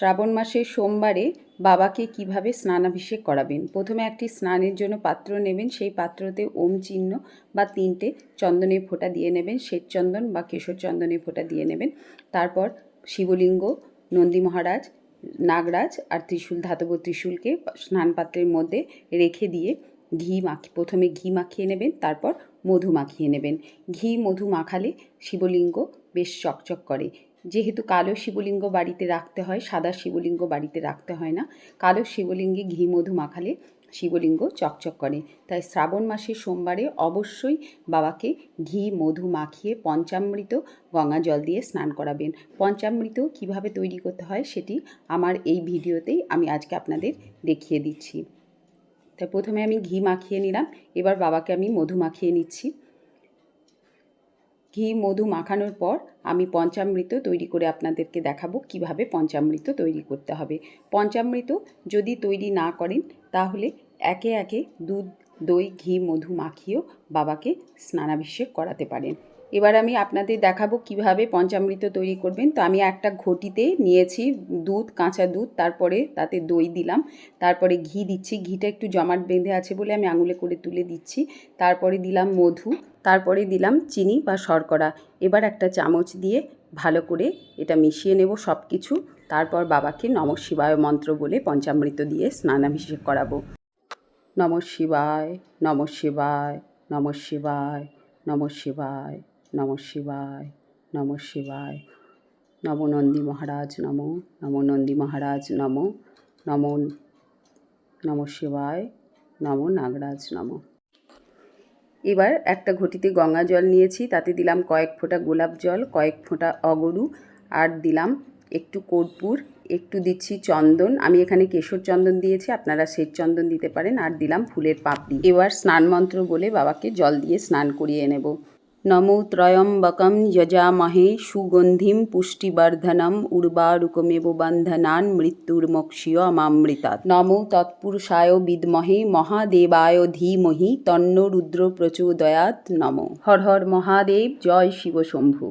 শ্রাবণ মাসের সোমবারে বাবাকে কীভাবে স্নানাভিষেক করাবেন? প্রথমে একটি স্নানের জন্য পাত্র নেবেন, সেই পাত্রতে ওম চিহ্ন বা তিনটে চন্দনের ফোঁটা দিয়ে নেবেন শ্বেতচন্দন বা কেশর চন্দনের ফোঁটা দিয়ে নেবেন। তারপর শিবলিঙ্গ, নন্দী মহারাজ, নাগরাজ আর ত্রিশূল ধাতব ত্রিশূলকে স্নান পাত্রের মধ্যে রেখে দিয়ে ঘি মাখি, প্রথমে ঘি মাখিয়ে নেবেন, তারপর মধু মাখিয়ে নেবেন। ঘি মধু মাখালে শিবলিঙ্গ বেশ চকচক করে। যেহেতু কালো শিবলিঙ্গ বাড়িতে রাখতে হয়, সাদা শিবলিঙ্গ বাড়িতে রাখতে হয় না। কালো শিবলিঙ্গে ঘি, মধু মাখালে শিবলিঙ্গ চকচক করে। তাই শ্রাবণ মাসের সোমবারে অবশ্যই বাবাকে ঘি, মধু মাখিয়ে পঞ্চামৃত গঙ্গা জল দিয়ে স্নান করাবেন। পঞ্চামৃত কীভাবে তৈরি করতে হয় সেটি আমার এই ভিডিওতেই আমি আজকে আপনাদের দেখিয়ে দিচ্ছি। তাই প্রথমে আমি ঘি মাখিয়ে নিলাম, এবার বাবাকে আমি মধু মাখিয়ে নিচ্ছি। ঘি, মধু মাখানোর পর আমি পঞ্চামৃত তৈরি করে আপনাদেরকে দেখাবো কীভাবে পঞ্চামৃত তৈরি করতে হবে। পঞ্চামৃত যদি তৈরি না করেন, তাহলে একে একে দুধ, দই, ঘি, মধু মাখিয়েও বাবাকে স্নানাভিষেক করাতে পারেন। এবার আমি আপনাদের দেখাবো কীভাবে পঞ্চামৃত তৈরি করবেন। তো আমি একটা ঘটিতে নিয়েছি দুধ, কাঁচা দুধ, তারপরে তাতে দই দিলাম। তারপরে ঘি দিচ্ছি, ঘিটা একটু জমাট বেঁধে আছে বলে আমি আঙুলে করে তুলে দিচ্ছি। তারপরে দিলাম মধু তারপরে দিলাম চিনি বা শর্করা। এবার একটা চামচ দিয়ে ভালো করে এটা মিশিয়ে নেব সব কিছু তারপর বাবাকে নম শিবায় মন্ত্র বলে পঞ্চামৃত দিয়ে স্নানাভিষেক করাবো। নম শিবায় নম শিবায় নম শিবায় নম শিবায় নম শিবায় নম শিবায়। নম নন্দী মহারাজ, নম নম নন্দী মহারাজ, নম নম নম শিবায়, নম নাগরাজ, নম। এবার একটা ঘটিতে গঙ্গা জল নিয়েছি, তাতে দিলাম কয়েক ফোঁটা গোলাপ জল, কয়েক ফোঁটা অগরু, আর দিলাম একটু কর্পূর, একটু দিচ্ছি চন্দন। আমি এখানে কেশর চন্দন দিয়েছি, আপনারা শ্বেত চন্দন দিতে পারেন, আর দিলাম ফুলের পাপড়ি। এবার স্নান মন্ত্র বলে বাবাকে জল দিয়ে স্নান করিয়ে নেব। নমো ত্রয়ম্বকম যজামহে সুগন্ধিম পুষ্টিবর্ধনম উর্বারুকমেব বন্ধনান মৃত্যুর্মক্ষীয় অমামৃতাৎ নমো তৎপুরুষায় বিদ্মহে মহাদেবায় ধীমহি তন্ন রুদ্র প্রচোদয়াৎ নমো। হর হর মহাদেব, জয় শিব শম্ভু।